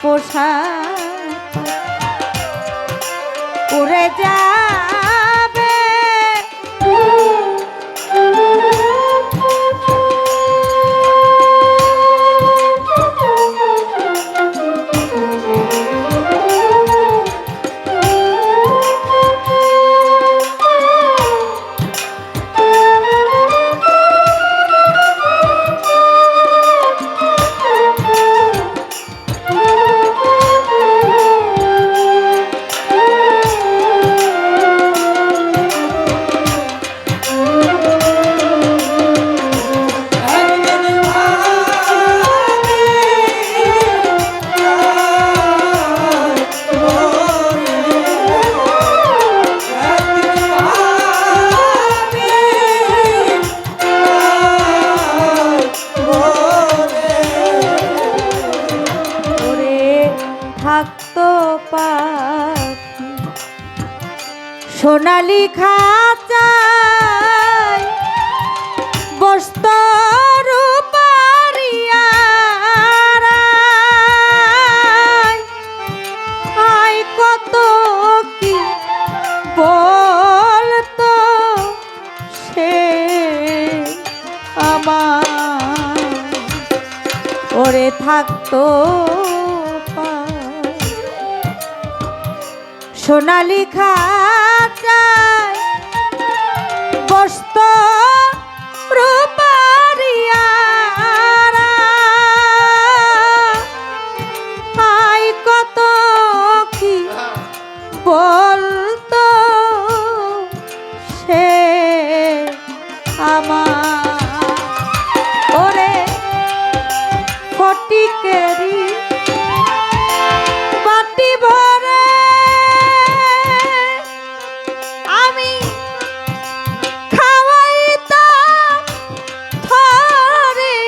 পোষা উড়ে যাবে আমার ওরে থাকতো। সোনালি খাঁচায় ফটিকেরি বাটি ভরে আমি খাওয়াইতাম থরে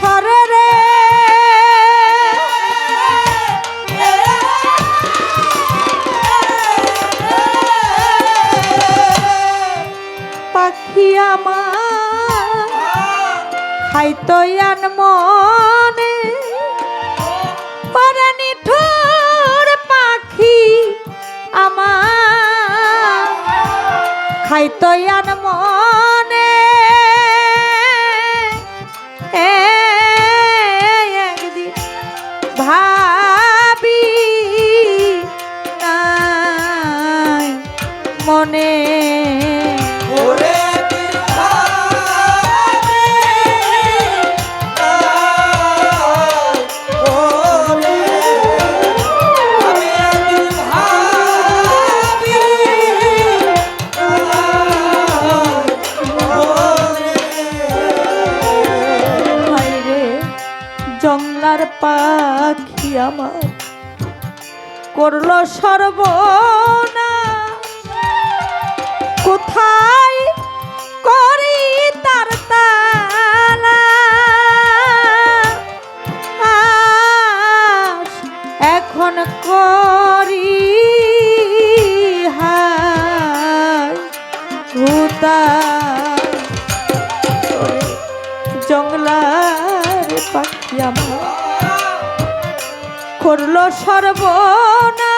থরে রে। পাখি আমার খাইতো আন খাইতো আন মনে ভাবি মনে আমার করল সর্বনা কোথায় করি তার এখন করি ওরে জংলার পাখি আমার করল সর্বনা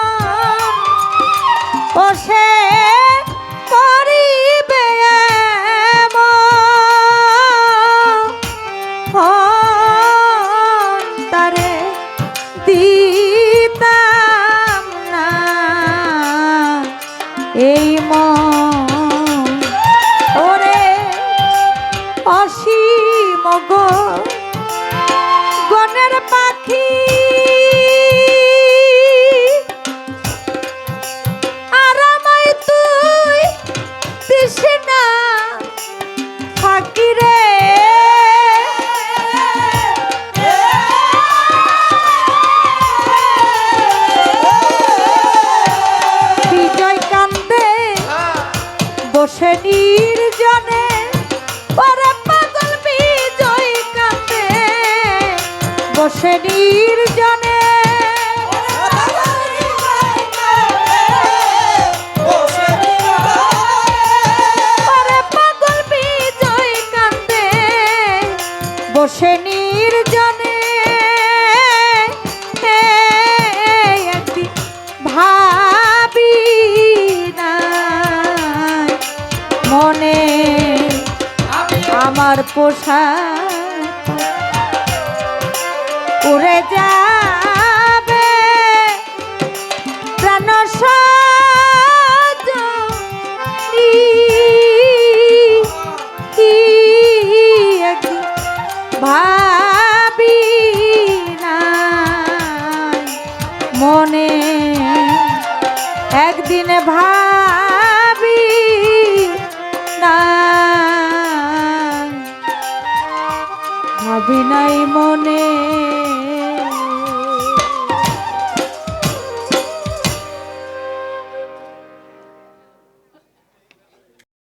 我是。পোষা উড়ে যা